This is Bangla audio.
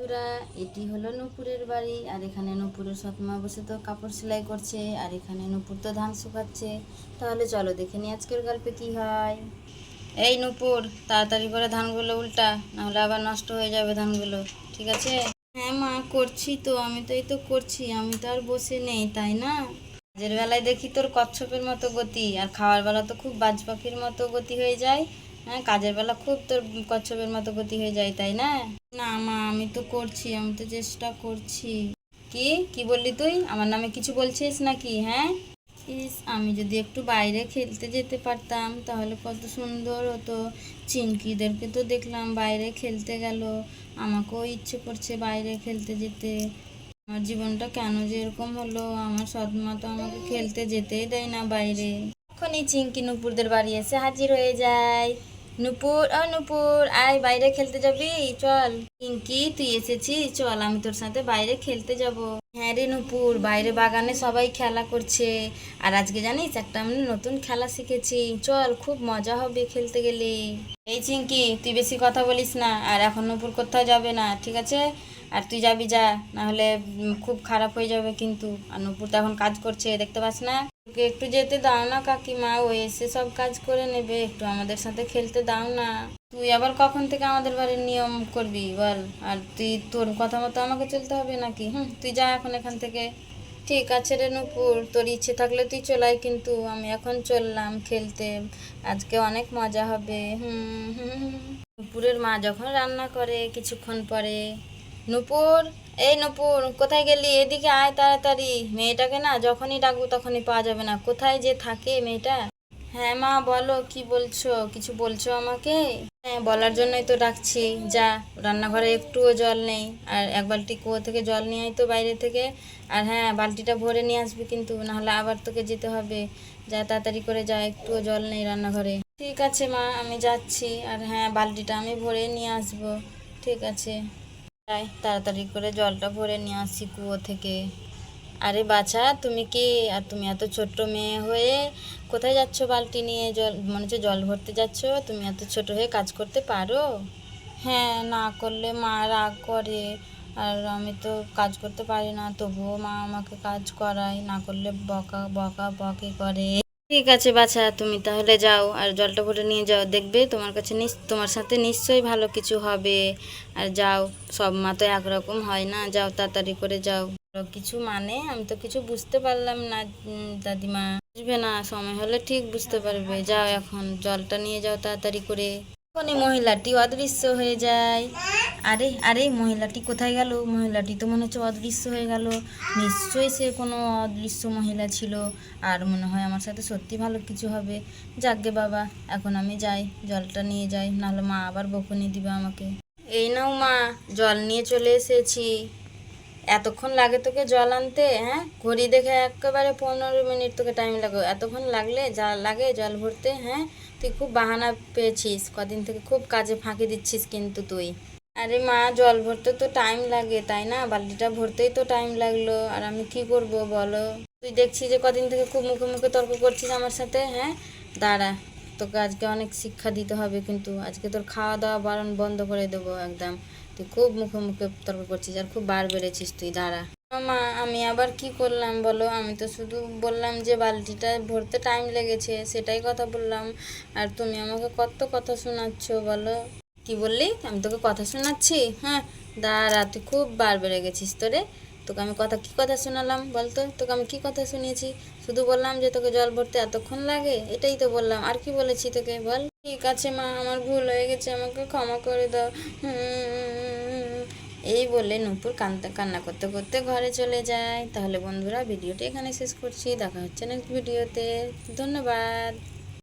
বন্ধুরা, এটি হলো নূপুরের বাড়ি, আর এখানে নূপুরের সৎমা বসে তো কাপড় সেলাই করছে, আর এখানে নূপুর তো ধান শুকাচ্ছে। তাহলে চলো দেখে নি আজকের গল্পে কি হয়। এই নূপুর, তাড়াতাড়ি করে ধানগুলো উল্টা, নাহলে আবার নষ্ট হয়ে যাবে ধানগুলো, ঠিক আছে? হ্যাঁ মা, করছি তো, আমি তো এই তো করছি, আমি তো আর বসে নেই, তাই না? কাজের বেলায় দেখি তোর কচ্ছপের মতো গতি, আর খাওয়ার বেলা তো খুব বাজ পাখির মতো গতি হয়ে যায়। হ্যাঁ কাজের বেলা খুব তোর কচ্ছপের মতো গতি হয়ে যায়, তাই না? না মা, আমি তো করছি, আমি তো চেষ্টা করছি। কি? কি বললি তুই? আমার নামে কিছু বলছিস নাকি হ্যাঁ? ইস, আমি যদি একটু বাইরে খেলতে যেতে পারতাম, তাহলে কত সুন্দর হতো। চিংকিদেরকে তো দেখলাম বাইরে খেলতে গেল। আমাকেও ইচ্ছে করছে বাইরে খেলতে যেতে। আমার জীবনটা কেন যে এরকম হলো? আমার সৎমা তো আমাকে খেলতে যেতেই দেয় না বাইরে। তখনই চিঙ্কি নুপুরদের বাড়ি এসে হাজির হয়ে যায়। নুপুর ও নুপুর, আয়, বাইরে খেলতে যাবি? চল। চিঙ্কি তুই এসেছিস? চল, আমি তোর সাথে বাইরে খেলতে যাব। হ্যাঁ রে নুপুর, বাইরে বাগানে সবাই খেলা করছে। আর আজকে জানিস, একটা আমি নতুন খেলা শিখেছি। চল, খুব মজা হবে খেলতে গেলে। এই চিঙ্কি, তুই বেশি কথা বলিস না। আর এখন নুপুর কোথাও যাবে না, ঠিক আছে? আর তুই যাবি যা, নাহলে খুব খারাপ হয়ে যাবে কিন্তু। আর নুপুর তো এখন কাজ করছে, দেখতে পাস না? একটু যেতে দাও না, কাকিমা, ও এসে সব কাজ করে নেবে। একটু আমাদের সাথে খেলতে দাও না। তুই আবার কখন থেকে আমাদের বাড়ির নিয়ম করবি বল? আর তুই, তোর কথা মতো আমাকে চলতে হবে নাকি? হুম, তুই যা এখন এখান থেকে। ঠিক আছে রে নুপুর, তোর ইচ্ছে থাকলে তুই চলাই কিন্তু। আমি এখন চললাম খেলতে। আজকে অনেক মজা হবে। হুম হুম। নুপুরের মা যখন রান্না করে কিছুক্ষণ পরে নুপুর, এই নুপুর, কোথায় গেলি? এদিকে আয় তাড়াতাড়ি। মেয়েটাকে না যখনই ডাকবো তখনই পাওয়া যাবে না। কোথায় যে থাকে মেয়েটা? হ্যাঁ মা, বলো, কি বলছো? কিছু বলছো আমাকে? হ্যাঁ বলার জন্যই তো ডাকছি। যা, রান্নাঘরে একটুও জল নেই। আর এক বালতি কুয়ো থেকে জল নিয়ে আয় তো বাইরে থেকে। আর হ্যাঁ বালতিটা ভরে নিয়ে আসবি কিন্তু, নাহলে আবার তোকে যেতে হবে। যা, তাড়াতাড়ি করে যা, একটুও জল নেই রান্নাঘরে। ঠিক আছে মা, আমি যাচ্ছি। আর হ্যাঁ বালতিটা আমি ভরে নিয়ে আসব। ঠিক আছে। যাই তাড়াতাড়ি করে জলটা ভরে নিয়ে আসি কুয়ো থেকে। আরে বাছা, তুমি কি? আর তুমি এত ছোট্ট মেয়ে হয়ে কোথায় যাচ্ছ বালতি নিয়ে? জল, মনে হচ্ছে জল ভরতে যাচ্ছ। তুমি এত ছোট হয়ে কাজ করতে পারো? হ্যাঁ না করলে মা রাগ করে। আর আমি তো কাজ করতে পারি না, তবুও মা আমাকে কাজ করায়। না করলে বকা বকা, বকে করে। ঠিক আছে বাছা, তুমি তাহলে যাও আর জলটা ভরে নিয়ে যাও। দেখবে তোমার কাছে তোমার সাথে নিশ্চয়ই ভালো কিছু হবে। আর যাও, সব মা তো একরকম হয় না। যাও তাড়াতাড়ি করে যাও। কিছু মানে? আমি তো কিছু বুঝতে পারলাম না দাদিমা। বুঝবে না, সময় হলে ঠিক বুঝতে পারবে। যাও এখন, জলটা নিয়ে যাও তাড়াতাড়ি করে। তখনই মহিলাটি, অদৃশ্য হয়ে যায়। আরে আরে, মহিলাটি কোথায় গেল? মহিলাটি তো মনে হচ্ছে অদৃশ্য হয়ে গেল। নিশ্চয়ই সে কোনো অদৃশ্য মহিলা ছিল। আর মনে হয় আমার সাথে সত্যি ভালো কিছু হবে। যাকগে বাবা, এখন আমি যাই, জলটা নিয়ে যাই, নাহলে মা আবার বকুনি দিবে আমাকে। এই নাও মা, জল নিয়ে চলে এসেছি। এতক্ষণ লাগে তোকে জল আনতে হ্যাঁ? ঘড়ি দেখে একেবারে পনেরো মিনিট তোকে টাইম লাগে এতক্ষণ লাগলে, যা লাগে জল ভরতে হ্যাঁ? তুই খুব বাহানা পেয়েছিস। কদিন থেকে খুব কাজে ফাঁকি দিচ্ছিস কিন্তু তুই। আরে মা, জল ভরতে তো টাইম লাগে, তাই না? বালতিটা ভরতেই তো টাইম লাগল। আর আমি কি করব বলো? তুই দেখছি যে কদিন থেকে খুব মুখে মুখে তর্ক করছিস আমার সাথে হ্যাঁ? দাঁড়া, তোকে আজকে অনেক শিক্ষা দিতে হবে কিন্তু। আজকে তোর খাওয়া দাওয়া বারণ বন্ধ করে দেবো একদম। তুই খুব মুখে মুখে তর্ক করছিস আর খুব বার বেড়েছিস তুই, দাঁড়া। মা, আমি আবার কি করলাম বলো? আমি তো শুধু বললাম যে বালতিটা ভরতে টাইম লেগেছে, সেটাই কথা বললাম। আর তুমি আমাকে কত কথা শোনাচ্ছ বলো? কি বললি? আমি তোকে কথা শোনাচ্ছি? হ্যাঁ দাঁড়া, তুই খুব বার বেড়ে গেছিস তোরে। তোকে আমি কথা, কি কথা শোনালাম বলতো? তোকে আমি কি কথা শুনিয়েছি? শুধু বললাম যে তোকে জল ভরতে এতক্ষণ লাগে? এটাই তো বললাম। আর কি বলেছি তোকে বল? ঠিক আছে মা, আমার ভুল হয়ে গেছে, আমাকে ক্ষমা করে দাও। এই বলে নূপুর কান্না কান্না করতে করতে ঘরে চলে যায়। তাহলে বন্ধুরা, ভিডিওটি এখানে শেষ করছি। দেখা হচ্ছে নেক্সট ভিডিওতে ধন্যবাদ।